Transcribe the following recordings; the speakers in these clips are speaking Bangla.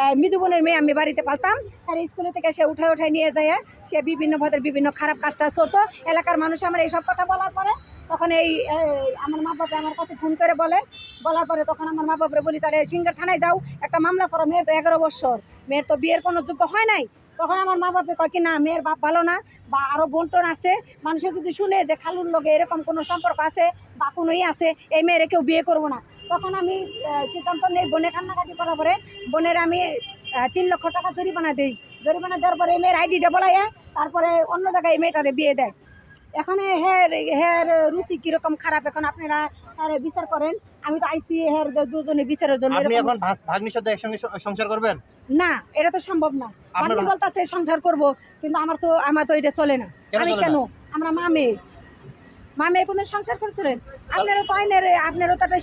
আহ, মৃদু বোনের মেয়ে আমি বাড়িতে পালতাম। আর স্কুলে থেকে সে উঠায় উঠায় নিয়ে যায়। সে বিভিন্ন পদের বিভিন্ন খারাপ কাজটা করতো। এলাকার মানুষ আমার এইসব কথা বলার পরে তখন এই আমার মা বাবা আমার কাছে ফোন করে বলে। বলার পরে তখন আমার মা বাবারে বলি তাহলে সিঙ্গার থানায় যাও। একটা মামলা করো মেয়ের তো এগারো বছর। মেয়ের তো বিয়ের কোনো যোগ্য হয় নাই। তখন আমার মা বাবা কয় কি না মেয়ের বাপ ভালো না। বা আরও বন্টন আছে। মানুষে যদি শুনে যে খালুর লোকে এরকম কোনো সম্পর্ক আছে বা কোনোই আছে এই মেয়েরে কেউ বিয়ে করব না। তখন আমি সিদ্ধান্ত নেই বোনে কান্নাকাটি করার পরে বোনের আমি তিন লক্ষ টাকা জরিমানা দিই। জরিমানা দেওয়ার পরে এই মেয়ের আইডিটা বলাইয়া তারপরে অন্য জায়গায় এই মেয়েটারে বিয়ে দেয়। এখানে হের হের রুচি কীরকম খারাপ? এখন আপনারা বিচার করেন। আমি তো আইসি হের দুজনে বিচারের জন্য আপনি এখন ভাগ্নির সাথে একসঙ্গে সংসার করবেন? না এটা তো সম্ভব না। আমি বলতেছে সংসার করব কিন্তু আমার তো আমার তো এটা চলে না। আমি কেন? আমরা মা মেয়ে। মা মেয়ে কোনো সংসার করছিলেন? আপনারা তো আইনের আপনারও তো একটা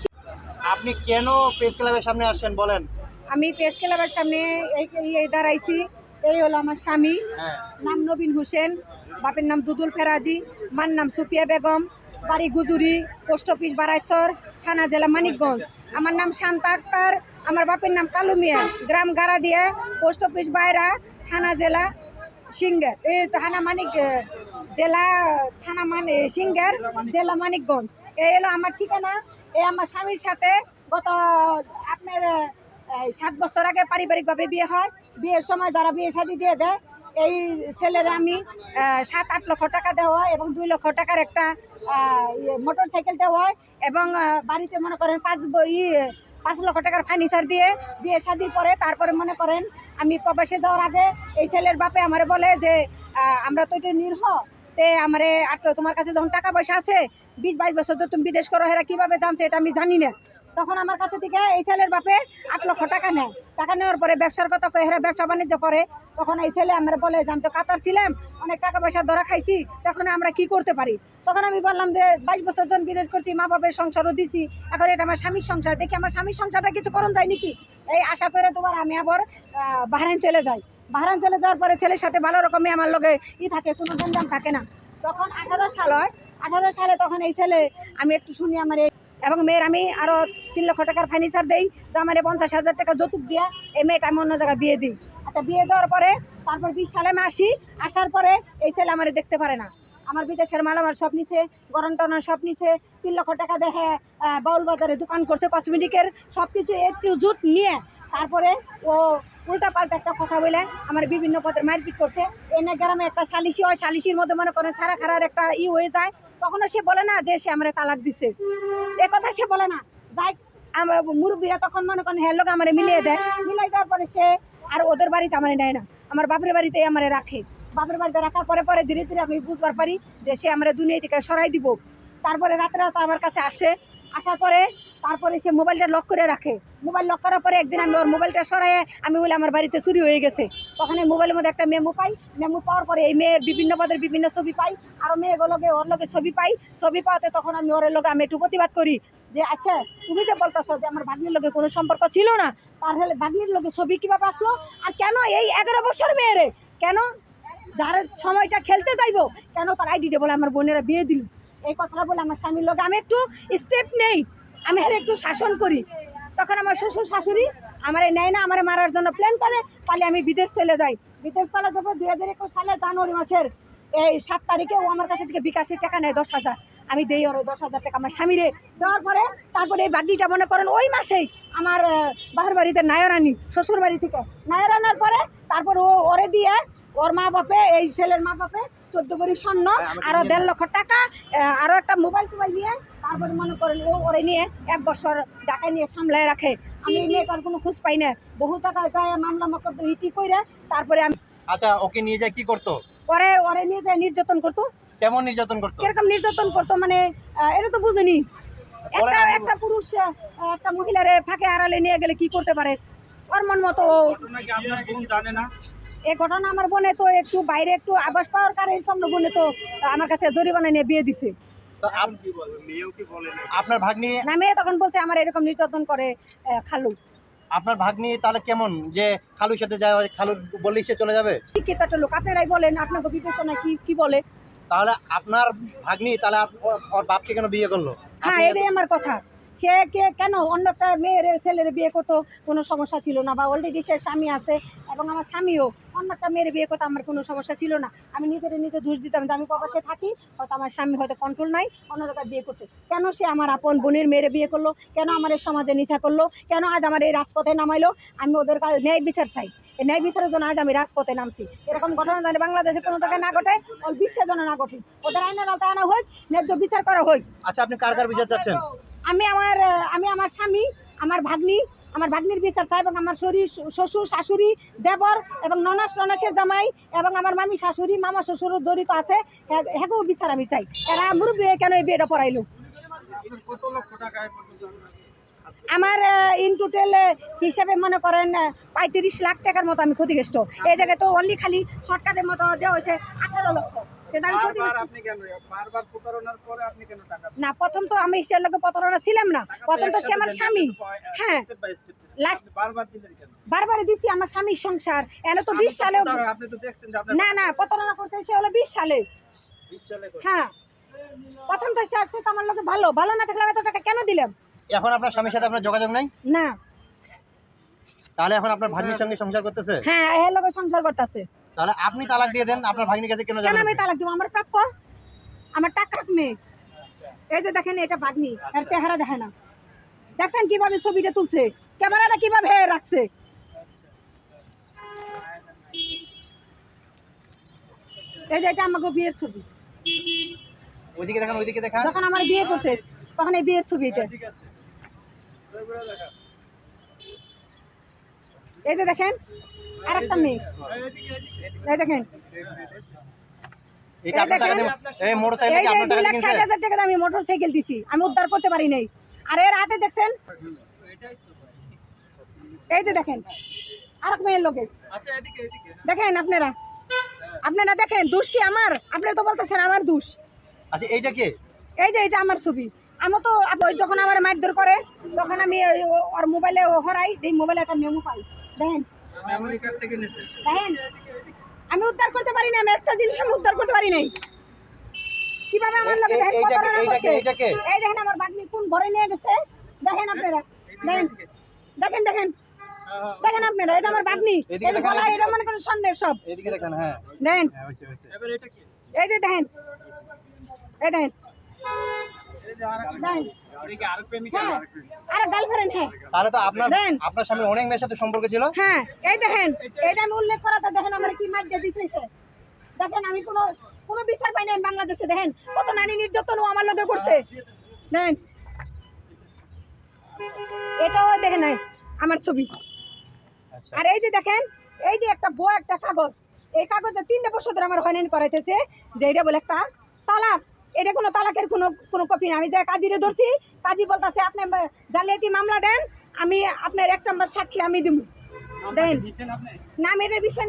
আপনি কেন প্রেস ক্লাবের সামনে আসছেন বলেন। আমি প্রেস ক্লাবের সামনে এই দাঁড়াইছি। এই হলো আমার স্বামী। হ্যাঁ। নাম নবীন হোসেন। বাপের নাম দুদুল ফেরাজি। মার নাম সুপিয়া বেগম। বাড়ি গুজুরি পোস্ট অফিস বারাইচর থানা জেলা মানিকগঞ্জ। আমার নাম শান্তা আক্তার। আমার বাপের নাম কালু মিয়া। গ্রাম গারাদিয়া পোস্ট অফিস বাইরা থানা জেলা সিঙ্গার। এই থানা মানিক জেলা থানা মানে সিঙ্গার জেলা মানিকগঞ্জ। এই হলো আমার ঠিকানা। এই আমার স্বামীর সাথে গত আপনার সাত বছর আগে পারিবারিকভাবে বিয়ে হয়। বিয়ের সময় যারা বিয়ে শাদি দিয়ে দেয়, এই ছেলের আমি সাত, আট লক্ষ টাকা দেওয়া এবং দুই লক্ষ টাকার একটা মোটর সাইকেল দেওয়া এবং বাড়িতে মনে করেন পাঁচ ই, পাঁচ লক্ষ টাকার ফার্নিচার দিয়ে বিয়ে শাদি পরে তারপরে মনে করেন আমি প্রবাসে যাওয়ার আগে এই ছেলের বাপে আমার বলে যে আমরা তো এটা নির্হ তে আমারে আটলো তোমার কাছে যখন টাকা পয়সা আছে বিশ বাইশ বছর তো তুমি বিদেশ করো এরা কীভাবে জানছে এটা আমি জানি না। তখন আমার কাছে থেকে এই ছেলের বাপে আট লক্ষ টাকা নেয়। টাকা নেওয়ার পরে ব্যবসার কথা কয়ে হেরা ব্যবসা বাণিজ্য করে। তখন এই ছেলে আমরা বলে যে আমি তো কাতার ছিলাম অনেক টাকা পয়সা ধরা খাইছি তখন আমরা কি করতে পারি? তখন আমি বললাম যে বাইশ বছর জন বিদেশ করছি মা বাবার সংসারও দিছি এখন এটা আমার স্বামীর সংসার। দেখি আমার স্বামীর সংসারটা কিছু করণ যায় নাকি? এই আশা করে তোমার আমি আবার আহ, চলে যাই। বাহরাইন চলে যাওয়ার পরে ছেলের সাথে ভালো রকমই আমার লগে ই থাকে, কোনো গঞ্জাম থাকে না। তখন আঠারো সাল হয়। আঠারো সালে তখন এই ছেলে, আমি একটু শুনি আমার এই এবং মেয়ের আমি আরও তিন লক্ষ টাকার ফার্নিচার দেই। তো আমার পঞ্চাশ হাজার টাকা যৌতুক দিয়া এই মেয়েটা আমি অন্য জায়গায় বিয়ে দিই। আচ্ছা বিয়ে দেওয়ার পরে, তারপর বিশ সালে আমি আসি। আসার পরে এই ছেলে আমার দেখতে পারে না। আমার বিদেশের মাল আমার সব নিছে, গরম টনা সব নিছে। তিন লক্ষ টাকা দেখে বাউল বাজারে দোকান করছে কসমেটিকের সব কিছু একটু জুট নিয়ে তারপরে ও উল্টা পাল্টা একটা কথা বলে আমার বিভিন্ন পদের মারপিট করছে। এনে গ্রামে একটা সালিশি হয়, সালিশির মধ্যে মনে করেন ছাড়া খারার একটা ই হয়ে যায়। তখনও সে বলে না যে সে আমার তালাক দিছে। এ কথা সে বলে না। যাই আমার মুরব্বীরা তখন মনে করেন হ্যাঁ লোক আমার মিলিয়ে দেয়। মিলাই দেওয়ার পরে সে আর ওদের বাড়িতে আমার নেয় না। আমার বাপের বাড়িতে আমার রাখে। বাপের বাড়িতে রাখার পরে পরে ধীরে ধীরে আমি বুঝবার পারি যে সে আমার দুনিয়া থেকে সরাই দিব। তারপরে রাতে রাতে আমার কাছে আসে। আসার পরে তারপরে সে মোবাইলটা লক করে রাখে। মোবাইল লক করার পরে একদিন আমি ওর মোবাইলটা সরাই আমি বলে আমার বাড়িতে চুরি হয়ে গেছে। তখন এই মোবাইলের মধ্যে একটা মেমো পাই। মেমো পাওয়ার পরে এই মেয়ের বিভিন্ন পদের বিভিন্ন ছবি পাই। আরও মেয়েগুলোকে ওর লগে ছবি পাই। ছবি পাওয়াতে তখন আমি ওর লগে, আমি একটু প্রতিবাদ করি যে আচ্ছা তুমি যে বলতেছো যে আমার ভাগ্নির লগে কোনো সম্পর্ক ছিল না, তার হলে ভাগ্নির লগে ছবি কীভাবে আসলো? আর কেন এই এগারো বছর মেয়েরে? কেন? যার সময়টা খেলতে যাইবো, কেন তার আইডিটা বলে আমার বোনেরা বিয়ে দিল? এই কথাটা বলে আমার স্বামীর লোক আমি একটু স্টেপ নেই। আমি হের একটু শাসন করি। তখন আমার শ্বশুর শাশুড়ি আমার নেয় না, আমার মারার জন্য প্ল্যান করে তাহলে আমি বিদেশ চলে যাই। বিদেশ চলে যাব দুই হাজার একুশ সালে জানুয়ারি মাসের এই সাত তারিখে ও আমার কাছে থেকে বিকাশের টাকা নেয় দশ হাজার। আমি দেই ওর দশ হাজার টাকা আমার স্বামীরে। দেওয়ার পরে তারপরে এই বাগিটা মনে করেন ওই মাসেই আমার বাহার বাড়িতে নায়রানি শ্বশুর বাড়ি থেকে। নায়রানার পরে তারপর ও ওরে দিয়ে ওর মা বাপে, এই ছেলের মা বাপে চোদ্দ ভরি স্বর্ণ হ্যাঁ, আরও দেড়। লক্ষ টাকা আহ, আরও একটা মোবাইল টোবাইল নিয়ে তারপরে মনে করেন ও ওরে নিয়ে এক বছর ঢাকায় নিয়ে সামলায় রাখে। আমি এই মেয়েটার কোনো খোঁজ পাই না। বহু টাকা গায়ে মামলা মকদ্দ ইটি কইরা তারপরে আমি আচ্ছা ওকে নিয়ে যায় কি করতো? ওরে ওরে নিয়ে যায় নির্যাতন করতো। কেমন নির্যাতন করতো? কীরকম নির্যাতন করতো মানে এটা তো বুঝিনি। একটা একটা পুরুষ একটা মহিলারে ফাঁকে আড়ালে নিয়ে গেলে কি করতে পারে? ওর মন মতো ও- জানে না? এই ঘটনা আমার বোনে তো একটু বাইরে একটু আবাস পাওয়ার কারণে সামনে বোনে তো আমার কাছে জরিমানা নিয়ে বিয়ে দিছে। তো আপনার ভাগ্নি না মেয়ে তখন বলছে আমার এরকম নির্যাতন করে খালু। আপনার ভাগ্নি তাহলে কেমন? যে খালুর সাথে যায় খালু বললেই সে চলে যাবে? শিক্ষিত একটা লোক আপনারাই বলেন আপনাকে বিবেচনা কি কি বলে? তাহলে আপনার ভাগ্নি তাহলে ওর- ওর বাপকে কেন বিয়ে করল? হ্যাঁ এটাই আমার কথা। সে কে কেন? অন্য একটা মেয়ের ছেলের বিয়ে করতো, কোনো সমস্যা ছিল না। বা অলরেডি সে স্বামী আছে এবং আমার স্বামীও অন্য একটা মেয়ের বিয়ে করতে আমার কোনো সমস্যা ছিল না। আমি নিজের নিজে দোষ দিতাম যে আমি প্রবাসে থাকি, হয়তো আমার স্বামী হয়তো কন্ট্রোল নাই, অন্য জায়গায় বিয়ে করছে। কেন সে আমার আপন বোনের মেয়ের বিয়ে করল? কেন আমার এই সমাজে নিচা করল? কেন আজ আমার এই রাজপথে নামাইলো? আমি ওদের কাছে ন্যায় বিচার চাই। এই ন্যায় বিচারের জন্য আজ আমি রাজপথে নামছি। এরকম ঘটনা যেন বাংলাদেশে কোনো জায়গায় না ঘটে বিশ্বের জন্য না ঘটে। ওদের আইনের আওতায় আনা হোক, ন্যায্য বিচার করা হোক। আচ্ছা আপনি কার কার বিচার চাচ্ছেন? আমি আমার আমি আমার স্বামী, আমার ভাগ্নি, আমার ভাগ্নির বিচার চাই এবং আমার শরীর, শ্বশুর, শাশুড়ি, দেবর এবং ননাস, ননাসের জামাই এবং আমার মামি, শাশুড়ি, মামা, শ্বশুর জড়িত আছে, হ্যাঁ- বিচার আমি চাই। এরা মুরব্বী কেন এই বিয়েটা পড়াইলো? আমার ইন টোটাল হিসাবে মনে করেন পঁয়ত্রিশ লাখ টাকার মতো আমি ক্ষতিগ্রস্ত। এই জায়গায় তো অনলি খালি শর্টকাটের মতো দেওয়া হয়েছে, আঠারো লক্ষ। কিন্তু আমি ক্ষতিগ্রস্ত আপনি কেন? বারবার প্রতারণার পরে আপনি কেন টাকা না প্রথম তো আমি লোকে প্রতারণা ছিলাম না। প্রথম তো সে আমার স্বামী। হ্যাঁ। Last- বারবার দিলেন কেন? বারবার দিচ্ছি আমার স্বামীর সংসার। এনে তো আপনি বিশ সালে আপনি তো দেখছেন যে না না প্রতারণা করতে সে হলো বিশ সালে। বিশ সালে হ্যাঁ। প্রথম তো সে সে আমার লোকে ভালো। ভালো না থাকলে আমি এত টাকা কেন দিলাম? এখন আপনার স্বামীর সাথে আপনার যোগাযোগ নাই? না। তাহলে এখন আপনার ভাগ্নির সঙ্গে সংসার করতেছে? হ্যাঁ এর লোকে সংসার করতেছে। তাহলে আপনি তালাক দিয়ে দেন আপনার ভাগ্নির কাছে কেন কেন যাবেন আমি তালাক দিব? আমার প্রাপ্য। আমার টাকা মেয়ে এই যে দেখেন এটা বাগনি এর চেহারা দেখে না। দেখছেন কীভাবে ছবিটা তুলছে? ক্যামেরাটা কীভাবে রাখছে? এই যে এটা আমাকে বিয়ের ছবি। ওইদিকে দেখান ওইদিকে দেখান। যখন আমার বিয়ে করছে তখন এই বিয়ের ছবি এটা। ঠিক আছে। এই যে দেখেন মেয়ে। এই দেখেন। আমি মোটর সাইকেল দিছি। আমি উদ্ধার করতে পারি নাই। আর এর হাতে দেখছেন। এই যে দেখেন। আরেক মেয়ের লোকে। দেখেন আপনারা। আপনারা দেখেন দোষ কি আমার? আপনারা তো বলতেছেন আমার দোষ। আচ্ছা এইটা কে? এই যে এটা আমার ছবি। আমি তো যখন আমার মারধর করে তখন আমি ওর মোবাইলে হরাই এই মোবাইলে একটা মেমো পাই। দেখেন মেমোরি কার্ড থেকে নিয়েছেন দেখেন আমি উদ্ধার করতে পারি না আমি একটা জিনিস আমি উদ্ধার করতে পারি নাই। কীভাবে আমার এ- দেখেন প্রতারণা করছে। এই দেখেন আমার বাগনি কোন ঘরে নিয়ে গেছে। দেখেন আপনারা। দেখেন। দেখেন দেখেন। দেখেন আপনারা এটা আমার বাগনি। এদিকে এই গলা এদিকে এটা মনে করেন সন্দেহ সব। এইদিকে দেখান হ্যাঁ। দেখেন হ্যাঁ হয়েছে হয়েছে এবার এটা কি? এই যে দেখেন। এই দেখেন। হ্যাঁ আর গার্লফ্রেন্ড হ্যাঁ। তাহলে তো আপনার আপনার স্বামী অনেক মেয়ের সাথে সম্পর্ক ছিল? হ্যাঁ এই দেখেন এটা আমি উল্লেখ করা তো দেখেন আমার কি সে। দেখেন আমি কোনো কোনো বিচার পাই নাই বাংলাদেশে দেখেন। কত নারী নির্যাতন আমার লোকে করছে। দেখেন এটাও দেখেন নাই আমার ছবি। আচ্ছা। আর এই যে দেখেন এই যে একটা বই একটা কাগজ। এই কাগজে তিনটা বছর ধরে আমার হয়রানি করাইতেছে যে এটা বলে একটা তালাক। এটা কোনো তালাকের কোনো কোনো কপি না। আমি যে কাজিরে ধরছি কাজী বলতেছে আপনি জালিয়াতি মামলা দেন আমি আপনার এক নম্বর সাক্ষী আমি দিব দেন। না আমি নামের বিষয়